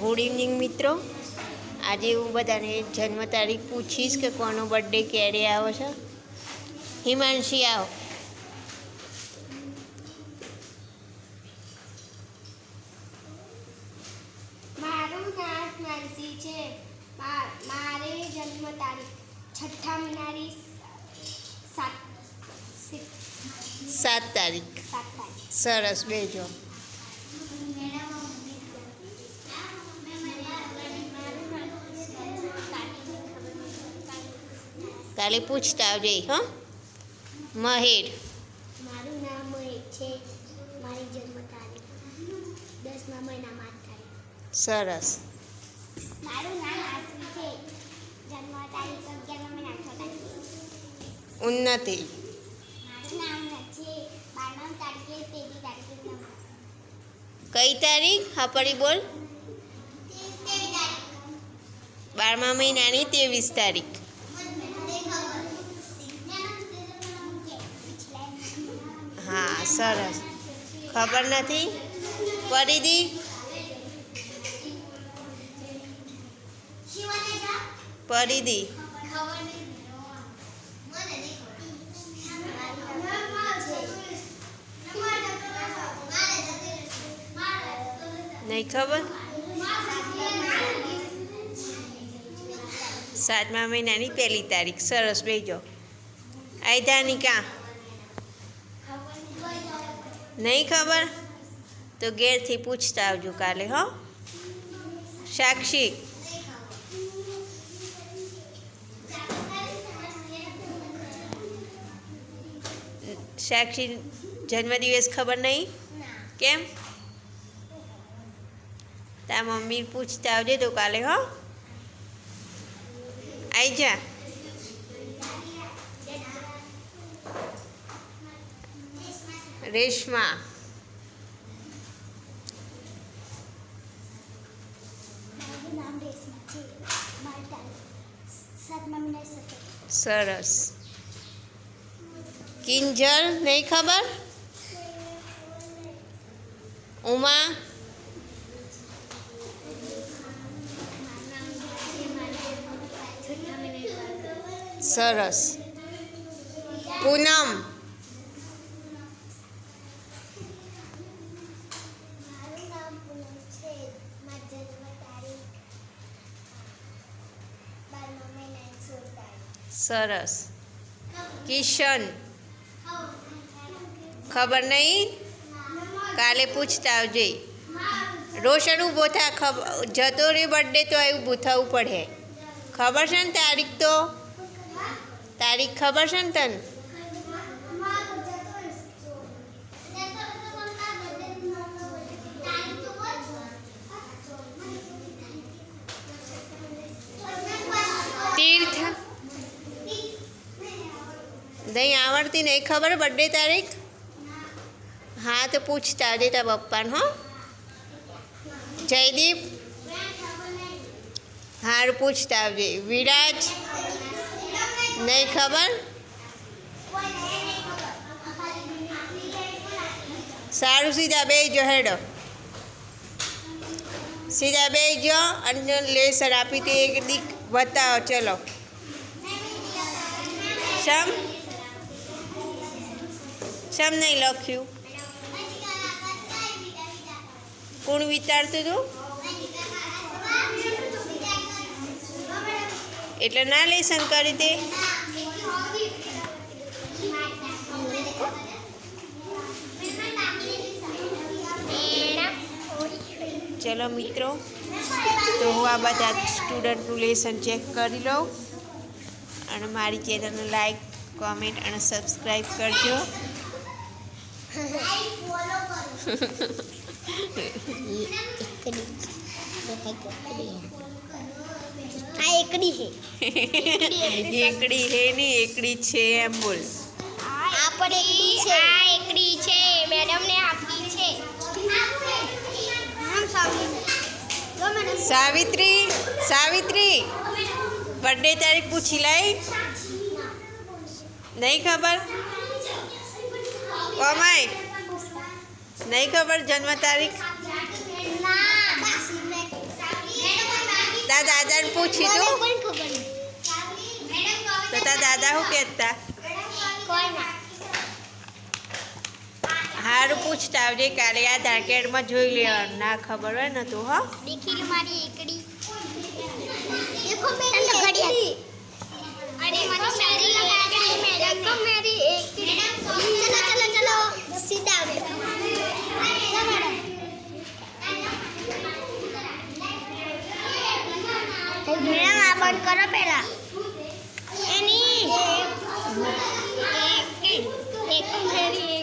Good evening મિત્રો. આજે હું બધાને જન્મ તારીખ પૂછીશ કે કોનો બર્થડે ક્યારે આવો છે. હિમાંશી આવો. મારું નામ હિમાંશી છે. મારે જન્મ તારીખ છઠ્ઠા મહિનાની સાત સાત તારીખ. સાત તારીખ. સરસ બેજો. કાલે પૂછતા આવજે હં. મહેર. મારું નામ મહેક છે. મારી જન્મ તારીખ દસમા મહિનામાં તારીખ. સરસ. મારું નામ આસમી છે. જન્મ તારીખ અગિયારમા મહિના છ તારીખે ઉન્નતિ. મારું નામ છે. બારમા તારીખે તેરી તારીખે કઈ તારીખ? હા પડી બોલ. બારમા મહિનાની ત્રેવીસ તારીખ. સરસ. ખબર નથી પરિધિ પરિધિ નહીં ખબર? સાતમા મહિનાની પહેલી તારીખ. સરસ બેજો આઈધાનિકા નહીં ખબર? તો ઘેરથી પૂછતા આવજો કાલે, હો. સાક્ષી. સાક્ષી જન્મદિવસ ખબર નહીં? કેમ? તા મમ્મી પૂછતા આવજે તો કાલે, હો. આઈ જા. રેશમા. સરસ. કિંજલ નહીં ખબર? ઉમા? સરસ. પૂનમ? સરસ. કિશન. ખબર નહીં કાલે પૂછતા આવજે. રોશન ઊભો થા ખબર જતો રે બર્થડે તો એવું ભૂથવું પડે. ખબર છે ને તારીખ તો? તારીખ ખબર છે ને તને? નહીં આવડતી નહીં ખબર બર્થડે તારીખ? હા, તો પૂછતા આવજે તારા પપ્પાને, હો. જયદીપ? હાર પૂછતા આવજે. વિરાજ? નહીં ખબર? સારું, સીધા બે જો હેડો. સીધા બે જો અને લેસર આપી તો એક દીક બતાવો, ચલો. સમ સમ નહીં લખ્યું? કોણ વિચારતું હતું એટલે ના લેસન કરી દે. ચલો મિત્રો, તો હું આ બધા સ્ટુડન્ટનું લેસન ચેક કરી લઉં. અને મારી ચેનલને લાઈક, કોમેન્ટ અને સબસ્ક્રાઈબ કરજો. આ એકડી છે એકડી હે ની, એકડી છે એમ બોલ. આ એકડી છે આ એકડી છે મેડમ ને આપી છે સાવિત્રી સાવિત્રી બર્થડે તારીખ પૂછી લાઈ નહીં ખબર? કોમાય નહીં ખબર જન્મ તારીખ? તારા દાદાને પૂછી તું. તો તારા દાદા શું કહેતા? હારું પૂછતા આવજે કાલે આ ધાકેડમાં જોઈ લેવાનું. ના ખબર હોય ને તું, હો. દેખી મારી એકડી. મેડમ આ બંધ કરો પહેલા. એની એક એક મેરી